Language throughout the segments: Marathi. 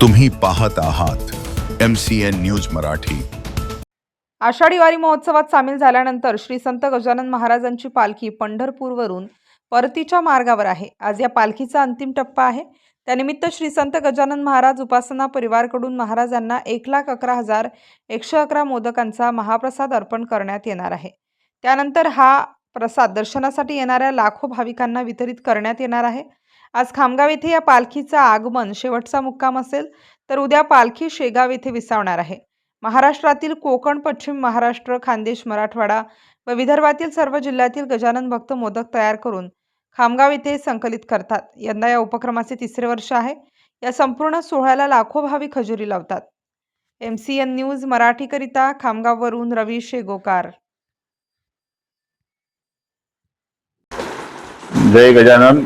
तुम्ही पाहत आहात M C N news Marathi. Ashadhi Wari महोत्सवात सामील झाल्यानंतर श्री संत गजानन महाराजांची पालखी पंढरपूरवरून परतीच्या मार्गावर आहे. आज या पालखीचा अंतिम टप्पा आहे. त्यानिमित्त श्री संत गजानन महाराज उपासना परिवारकडून महाराजांना एक लाख अकरा हजार एकशे अकरा मोदकांचा महाप्रसाद अर्पण करण्यात येणार आहे. त्यानंतर हा प्रसाद दर्शनासाठी येणाऱ्या लाखो भाविकांना वितरित करण्यात येणार आहे. आज खामगाव येथे या पालखीचा आगमन शेवटचा मुक्काम असेल तर उद्या पालखी शेगाव येथे विसावणार आहे. महाराष्ट्रातील कोकण पश्चिम महाराष्ट्र खानदेश मराठवाडा व विदर्भातील सर्व जिल्ह्यातील गजानन भक्त मोदक तयार करून खामगाव येथे संकलित करतात. यंदा या उपक्रमाचे तिसरे वर्ष आहे. या संपूर्ण सोहळ्याला लाखो भाविक हजेरी लावतात. एम सी एन न्यूज मराठीकरिता खामगाववरून रवी शेगोकार. जय गजानन.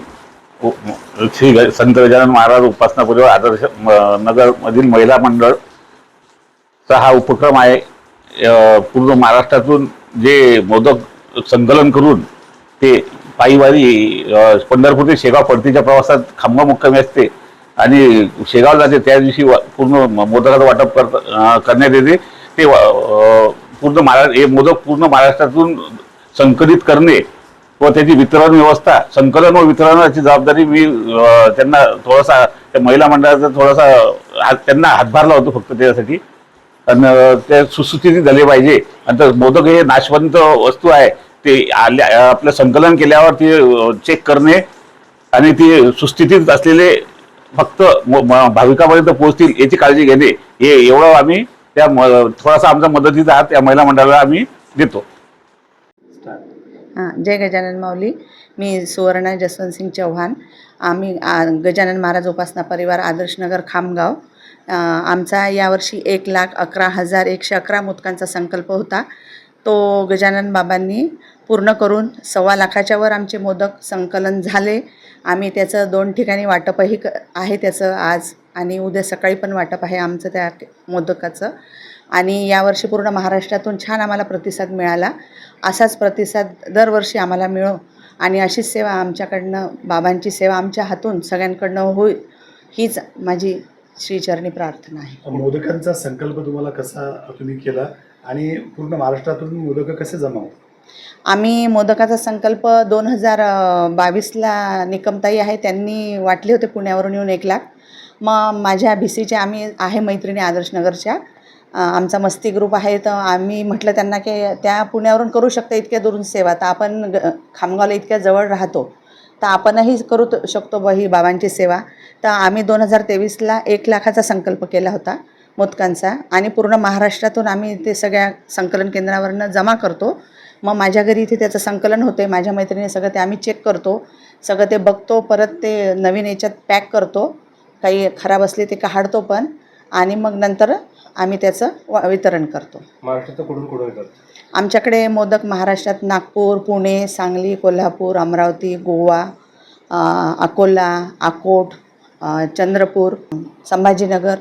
श्री संत गजानन महाराज उपासना परिवार आदर्श नगर मधील महिला मंडळ चा हा उपक्रम आहे. पूर्ण महाराष्ट्रातून जे मोदक संकलन करून ते पायीवारी अ, पंढरपूर ते शेगाव परतीच्या प्रवासात खांबा मुक्कामी असते आणि शेगाव जाते त्या दिवशी वा- पूर्ण मोदकाचं वाटप करत करण्यात येते. ते पूर्ण महाराष्ट्र हे मोदक पूर्ण महाराष्ट्रातून संकलित करणे व त्याची वितरण व्यवस्था संकलन व वितरणाची जबाबदारी मी त्यांना थोडासा त्या महिला मंडळाचा थोडासा हात त्यांना हातभार लावतो फक्त त्यासाठी. आणि ते सुस्थितीत झाले पाहिजे. आणि तर मोदक हे नाशवंत वस्तू आहे. ते आल्या आपलं संकलन केल्यावर ते चेक करणे आणि ते सुस्थितीत असलेले फक्त म- म- भाविकापर्यंत पोहोचतील याची काळजी घेणे. हे एवढं आम्ही त्या म- थोडासा आमचा मदतीचा हात त्या महिला मंडळाला आम्ही देतो. हां जय गजानन माऊली. मी सुवर्णा जसवंत सिंग चव्हाण आम्ही आ, गजानन महाराज उपासना परिवार आदर्शनगर खामगाव. आमचा यावर्षी एक लाख अकरा हजार एकशे अकरा मुदकांचा संकल्प होता. तो गजानन बाबांनी पूर्ण करून सव्वा लाखाच्या वर आमचे मोदक संकलन झाले. आम्ही त्याचं दोन ठिकाणी वाटपही क आहे त्याचं आज आणि उद्या सकाळी पण वाटप आहे आमचं त्या मोदकाचं. आणि यावर्षी पूर्ण महाराष्ट्रातून छान आम्हाला प्रतिसाद मिळाला. असाच प्रतिसाद दरवर्षी आम्हाला मिळो. आणि अशीच सेवा आमच्याकडनं बाबांची सेवा आमच्या हातून सगळ्यांकडनं होईल हीच माझी श्रीचरणी प्रार्थना आहे. मोदकांचा संकल्प तुम्हाला कसा तुम्ही केला? आणि पूर्ण महाराष्ट्रातून मोदक कसे जमाव आम्ही मोदकाचा संकल्प दोन हजार बावीसला निकमताई आहे त्यांनी वाटले होते पुण्यावरून येऊन एक लाख. मग माझ्या बी सीच्या आम्ही आहे मैत्रिणी आदर्शनगरच्या आमचा मस्ती ग्रुप आहे तर आम्ही म्हटलं त्यांना की त्या पुण्यावरून करू शकता इतक्या दुरून सेवा तर आपण ग खामगावला इतक्या जवळ राहतो तर आपणही करू शकतो ब ही बाबांची सेवा. तर आम्ही दोन हजार तेवीसला एक लाखाचा संकल्प केला होता मोदकांचा आणि पूर्ण महाराष्ट्रातून आम्ही ते सगळ्या संकलन केंद्रावरनं जमा करतो. मग माझ्या घरी इथे त्याचं संकलन होते माझ्या मैत्रिणी सगळं ते आम्ही चेक करतो सगळं ते बघतो परत ते नवीन याच्यात पॅक करतो. काही खराब असले ते काढतो पण आणि मग नंतर आम्ही त्याचं वा- वितरण करतो. महाराष्ट्राचं कुठून कुठून येतात आमच्याकडे मोदक महाराष्ट्रात नागपूर पुणे सांगली कोल्हापूर अमरावती गोवा अ, अकोला अकोट अ, चंद्रपूर संभाजीनगर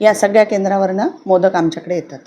या सगळ्या केंद्रावरनं मोदक आमच्याकडे येतात.